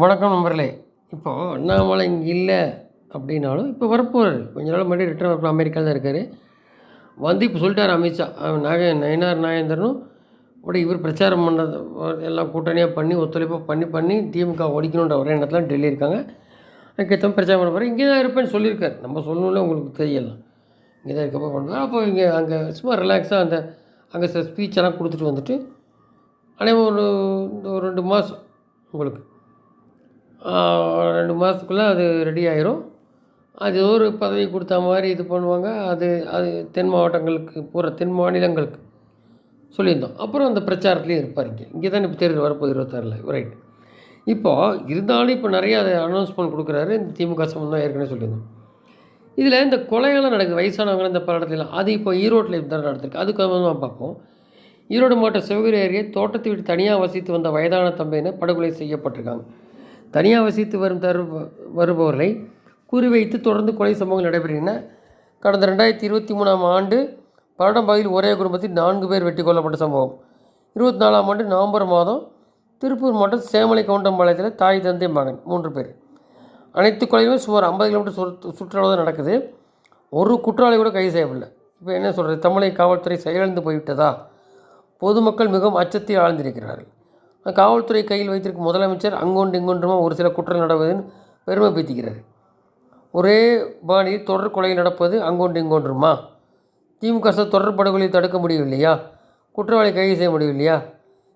வணக்கம் நண்பர்களே. இப்போது அண்ணாமலை இங்கே இல்லை அப்படின்னாலும் இப்போ வரப்போகிறார் கொஞ்ச நாள் முன்னாடி ரிட்டர்ன் வரப்போ அமெரிக்காவில் தான் இருக்கார். வந்து இப்போ சொல்லிட்டார் அமித்ஷா அவன் நாக நயனார் நாகேந்திரனும் உடைய இவர் பிரச்சாரம் பண்ணது எல்லாம் கூட்டணியாக பண்ணி ஒத்துழைப்பாக பண்ணி பண்ணி திமுக ஒழிக்கணுன்ற ஒரே இடத்துல டெல்லி இருக்காங்க. அதுக்கேற்ற பிரச்சாரம் பண்ண போகிறேன் இங்கே தான் இருப்பேன்னு சொல்லியிருக்காரு. நம்ம சொல்லணும்ல உங்களுக்கு தெரியலாம் இங்கே தான் இருக்கப்போ பண்ணுவேன் அப்போ இங்கே அங்கே சும்மா ரிலாக்ஸாக அந்த அங்கே சில ஸ்பீச் எல்லாம் கொடுத்துட்டு வந்துட்டு ஆனால் ஒரு இந்த ஒரு ரெண்டு மாதம் உங்களுக்கு ரெண்டு மாதத்துக்குள்ளே அது ரெடி ஆயிரும். அது ஒரு பதவி கொடுத்த மாதிரி இது பண்ணுவாங்க. அது அது தென் மாவட்டங்களுக்கு பூரா தென் மாநிலங்களுக்கு சொல்லியிருந்தோம். அப்புறம் அந்த பிரச்சாரத்துலேயும் இருப்பார் இங்கே. இங்கே தான் இப்போ தேர்தல் வரப்போகுது இருபத்தாறில். ரைட் இப்போது இருந்தாலும் இப்போ நிறைய அதை அனௌன்ஸ்மெண்ட் கொடுக்குறாரு. இந்த திமுக சம்பந்தம் ஏற்கனவே சொல்லியிருந்தோம். இதில் இந்த கொலையெல்லாம் நடக்குது. வயசானவங்க இந்த பல அது இப்போ ஈரோட்டில் இப்போ தான் நடந்திருக்கு. அதுக்கு சம்பந்தமாக பார்ப்போம். ஈரோடு மாவட்டம் சிவகிரி அருகே தோட்டத்தை விட்டு தனியாக வசித்து வந்த வயதான தம்பையினர் படுகொலை செய்யப்பட்டிருக்காங்க. தனியாக வசித்து வரும் தரு வருபவர்களை குறிவைத்து தொடர்ந்து கொலை சம்பவங்கள் நடைபெறுகின்றன. கடந்த ரெண்டாயிரத்தி இருபத்தி மூணாம் ஆண்டு பன்னெண்டாம் பகுதியில் ஒரே குடும்பத்தில் நான்கு பேர் வெட்டி கொல்லப்பட்ட சம்பவம். இருபத்தி நாலாம் ஆண்டு நவம்பர் மாதம் திருப்பூர் மாவட்டம் சேமலை கவுண்டம்பாளையத்தில் தாய் தந்தை மகன் மூன்று பேர். அனைத்து கொலைகளும் சுமார் ஐம்பது கிலோமீட்டர் சுற்று சுற்றளவு தான் நடக்குது. ஒரு குற்றவாளி கூட கைது செய்யவில்லை இப்போ என்ன சொல்கிறது தமிழை காவல்துறை செயலிழந்து போய்விட்டதா? பொதுமக்கள் மிகவும் அச்சத்தில் ஆழ்ந்திருக்கிறார்கள். காவல்துறை கையில் வைத்திருக்கும் முதலமைச்சர் அங்கொன்று இங்கொன்றுமா ஒரு சில குற்றம் நடப்பதுன்னு பெருமை பீத்திக்கிறார். ஒரே பாணியில் தொடர் கொலை நடப்பது அங்கொன்று இங்கொன்றுமா? திமுக அரசு தொடர் படுகொலை தடுக்க முடியவில்லையா குற்றவாளி கைது செய்ய முடியவில்லையா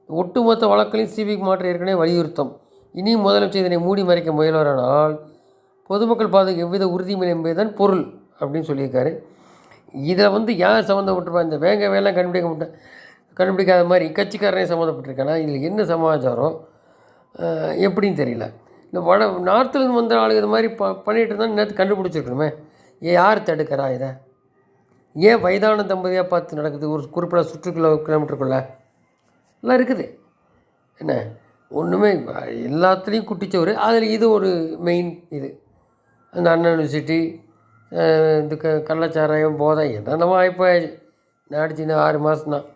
ஒட்டுமொத்த வழக்கிலையும் சிபிக்கு மாற்ற ஏற்கனவே வலியுறுத்தும். இனியும் முதலமைச்சர் இதனை மூடி மறைக்க முயல்வரானால் பொதுமக்கள் பாதுகாப்பு எவ்வித உறுதியும் என்பதுதான் பொருள் அப்படின்னு சொல்லியிருக்காரு. இதில் வந்து யார் சம்மந்தப்பட்டிருப்பா? இந்த வேங்க வேலை கண்டுபிடிக்க மாட்டேன். கண்டுபிடிக்காத மாதிரி கட்சிக்காரனே சம்மந்தப்பட்டிருக்கானா? இதில் என்ன சமாச்சாரம்? எப்படின்னு தெரியல. இந்த வட நார்த்துலேருந்து வந்த ஆளுங்க இது மாதிரி ப பண்ணிகிட்டு இருந்தால் நேற்று கண்டுபிடிச்சிருக்கணுமே. ஏன் யார் தடுக்கிறா இதை? ஏன் வயதான தம்பதியாக பார்த்து நடக்குது? ஒரு குறிப்பிட்ட சுற்றுக்குள்ள கிலோமீட்டருக்குள்ளே. எல்லாம் இருக்குது. என்ன? ஒன்றுமே எல்லாத்துலேயும் குட்டிச்சோறு. அதில் இது ஒரு மெயின் இது. அந்த அண்ணா யூனிவர்சிட்டி இந்த க கள்ளச்சாராயம் போதை என்னென்னமோ ஆகிப்போயாச்சு நாடிச்சு நடிச்சுன்னு ஆறு மாதம் தான்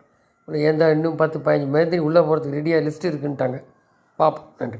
எந்த இன்னும் பத்து பதினஞ்சு மருந்து உள்ளே போகிறதுக்கு ரெடியாக லிஸ்ட் இருக்குன்ட்டாங்க. பார்ப்போம். நன்றி.